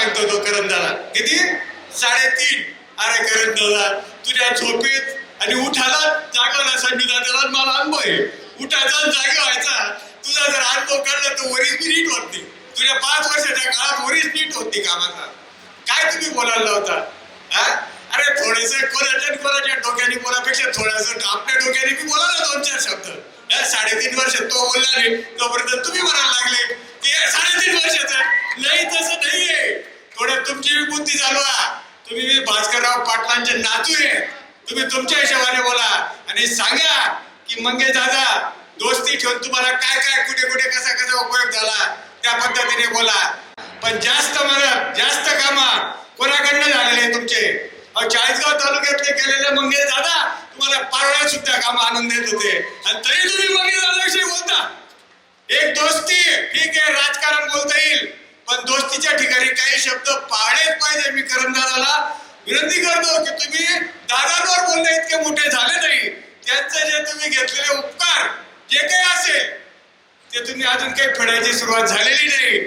सांगतो तो करंदाला. किती? साडेतीन. अरे करंदाला दादा तुझ्या झोपेत आणि उठाला जागवला संजू त्याला मला अनुभव आहे. उठायचा जागे व्हायचा. तुझा जर अनुभव काढला तर वरीच बी नीट होत नाही. तुझ्या पाच वर्षाच्या काळात वरीच नीट होती कामाचा. काय तुम्ही बोलायला होता हा? अरे थोडेसे कोणाच्या कोणाच्या डोक्याने बोलापेक्षा थोडस आपल्या डोक्याने बी बोला दोन चार शब्द. साडेतीन वर्ष तो बोलला नाही तोपर्यंत तुम्ही म्हणायला लागले की साडेतीन वर्षाचा नाही तसं नाहीये. तुमची बी बुद्धी चालू तुम्ही बी भास्करराव पाटलांचे नातू आहे. तुम्ही तुमच्या हिशोबाने बोला. आणि सांगा की मंगे दादा दोस्ती ठेवून तुम्हाला काय काय कुठे कुठे कसा कसा उपयोग झाला त्या पद्धतीने बोला. पण जास्त मदत जास्त कामा कोणाकडनं झालेले तुमचे? अहो चाळीसगाव तालुक्यातले केलेले मंगेश दादा तुम्हाला पारळ्यात सुद्धा काम आणून देत होते. आणि तरी तुम्ही मंगेश दादाविषयी बोलता. एक दोस्ती ठीक आहे राजकारण बोलता येईल. पण ठिकाणी काही शब्द पाळलेच पाहिजे. मी करमदाराला विनंती करतो की तुम्ही दादांवर बोलणे इतके मोठे झाले नाही त्यांचे जे तुम्ही घेतलेले उपकार जे काही असेल ते तुम्ही अजून काही फेडायची सुरुवात झालेली नाही.